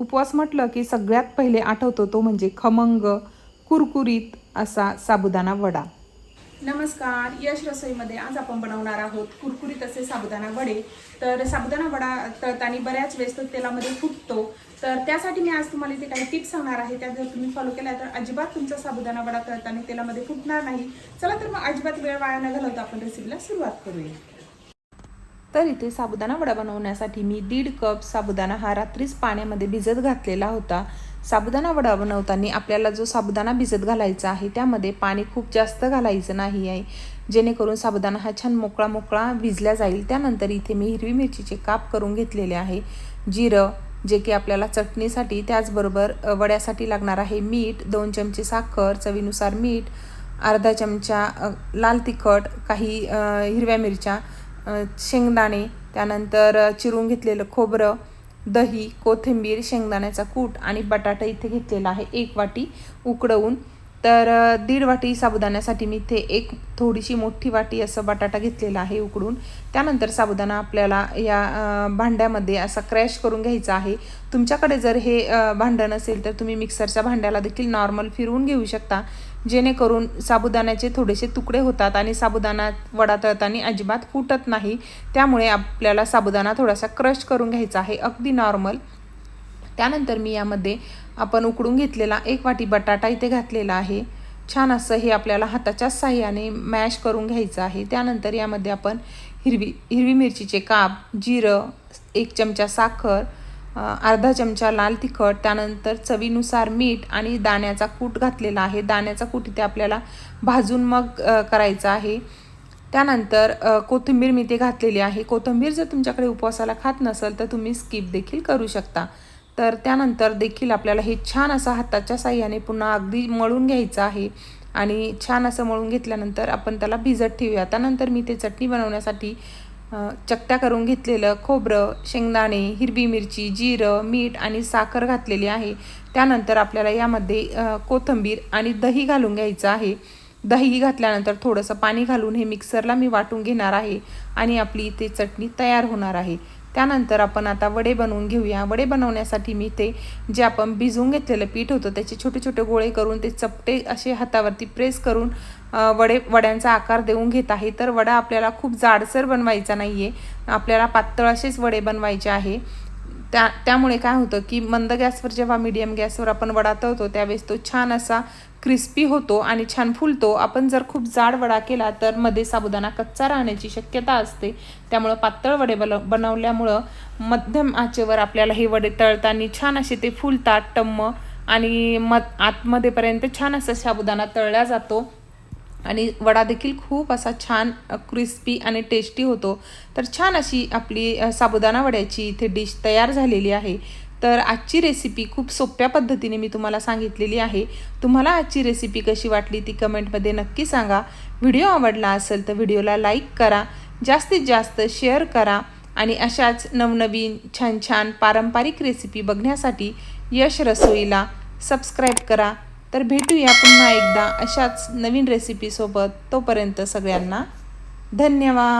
उपवास म्हटलं की सगळ्यात पहिले आठवतो तो म्हणजे खमंग कुरकुरीत असा साबुदाणा वडा. नमस्कार यश रसोईमध्ये आज आपण बनवणार आहोत कुरकुरीत असे साबुदाणा वडे. तर साबुदाणा वडा तळताना बऱ्याच वेळेस तो तेलामध्ये फुटतो. तर त्यासाठी मी आज तुम्हाला इथे काही टिप्स सांगणार आहे. त्या जर तुम्ही फॉलो केल्या तर अजिबात तुमचा साबुदाणा वडा तळताना तेलामध्ये फुटणार नाही. चला तर मग अजिबात वेळ वाया न घालवता आपण रेसिपीला सुरुवात करूया. तर इथे साबुदाणा वडा बनवण्यासाठी मी दीड कप साबुदाणा हा रात्रीच पाण्यामध्ये भिजत घातलेला होता. साबुदाणा वडा बनवताना आपल्याला जो साबुदाणा भिजत घालायचा आहे त्यामध्ये पाणी खूप जास्त घालायचं नाही आहे. जेणेकरून साबुदाणा हा छान मोकळा मोकळा भिजला जाईल. त्यानंतर इथे मी हिरवी मिरचीचे काप करून घेतलेले आहे. जिरं जे की आपल्याला चटणीसाठी त्याचबरोबर वड्यासाठी लागणार आहे मीठ दोन चमचे साखर चवीनुसार मीठ अर्धा चमचा लाल तिखट काही हिरव्या मिरच्या शेंगदाणे त्यानंतर चिरून घेतलेलं खोबरं दही कोथिंबीर शेंगदाण्याचा कूट आणि बटाटा इथे घेतलेला आहे. एक वाटी उकडवून. तर दीड वाटी साबुदाण्यासाठी मी इथे एक थोडीशी मोठी वाटी असं बटाटा घेतलेला आहे उकडून. त्यानंतर साबुदाणा आपल्याला या भांड्यामध्ये असा क्रॅश करून घ्यायचा आहे. तुमच्याकडे जर हे भांडं नसेल तर तुम्ही मिक्सरच्या भांड्याला देखील नॉर्मल फिरवून घेऊ शकता. जेणेकरून साबुदाण्याचे थोडेसे तुकडे होतात आणि साबुदाणा वडा तळताना अजिबात फुटत नाही. त्यामुळे आपल्याला साबुदाणा थोडासा क्रश करून घ्यायचा आहे. अगदी नॉर्मल. त्यानंतर मी यामध्ये आपण उकडून घेतलेला एक वाटी बटाटा इथे घातलेला आहे. छान असं हे आपल्याला हाताच्या साह्याने मॅश करून घ्यायचं आहे. त्यानंतर यामध्ये आपण हिरवी हिरवी मिरचीचे काप जिरं एक चमचा साखर अर्धा चमचा लाल तिखट त्यानंतर चवीनुसार मीठ आणि दाण्याचा कूट घातलेला आहे. दाण्याचा कूट इथे आपल्याला भाजून मग करायचा आहे. त्यानंतर कोथिंबीर मी ते घातलेली आहे. कोथिंबीर जर तुमच्याकडे उपवासाला खात नसेल तर तुम्ही स्किप देखील करू शकता. तर त्यानंतर देखील आपल्याला हे छान असं हाताच्या साह्याने पुन्हा अगदी मळून घ्यायचं आहे. आणि छान असं मळून घेतल्यानंतर आपण त्याला भिजत ठेवूया. त्यानंतर मी ते चटणी बनवण्यासाठी चकट्या करून घेतलेलं खोबरं शेंगदाणे हिरवी मिरची जिरं मीठ आणि साखर घातलेली आहे. त्यानंतर आपल्याला यामध्ये कोथंबीर कोथिंबीर आणि दही घालून घ्यायचं आहे. दही घातल्यानंतर थोडंसं पाणी घालून हे मिक्सरला मी वाटून घेणार आहे आणि आपली इथे चटणी तयार होणार आहे. त्यानंतर आपण आता वडे बनवून घेऊया. वडे बनवण्यासाठी मी ते जे आपण भिजवून घेतलेलं पीठ होतं त्याचे छोटे छोटे गोळे करून ते चपटे असे हातावरती प्रेस करून वडे वड्यांचा आकार देऊन घेत आहे. तर वडा आपल्याला खूप जाडसर बनवायचा नाही आहे आपल्याला पातळ असेच वडे बनवायचे आहे. त्या त्यामुळे काय होतं की मंद गॅसवर जेव्हा मीडियम गॅसवर आपण वडा तळतो त्यावेळेस तो छान असा क्रिस्पी होतो आणि छान फुलतो. आपण जर खूप जाड वडा केला तर मध्ये साबुदाणा कच्चा राहण्याची शक्यता असते. त्यामुळं पातळ वडे बल बनवल्यामुळं मध्यम आचेवर आपल्याला हे वडे तळताना छान असे ते फुलतात टम्म आणि मत आतमध्येपर्यंत छान असा साबुदाणा तळला जातो. आणि वडा देखील खूप असा छान क्रिस्पी आणि टेस्टी होतो. तर छान अशी आपली अ, साबुदाणा वड्याची इथे डिश तयार झालेली आहे. तर आजची रेसिपी खूप सोप्या पद्धतीने मी तुम्हाला सांगितलेली आहे. तुम्हाला आजची रेसिपी कशी वाटली ती कमेंटमध्ये नक्की सांगा. व्हिडिओ आवडला असेल तर व्हिडिओला लाईक करा. जास्तीत जास्त शेअर करा. आणि अशाच नवनवीन छान छान पारंपरिक रेसिपी बघण्यासाठी यश रसोईला सबस्क्राईब करा. तर भेटूया पुन्हा एकदा अशाच नवीन रेसिपीसोबत तोपर्यंत सगळ्यांना धन्यवाद.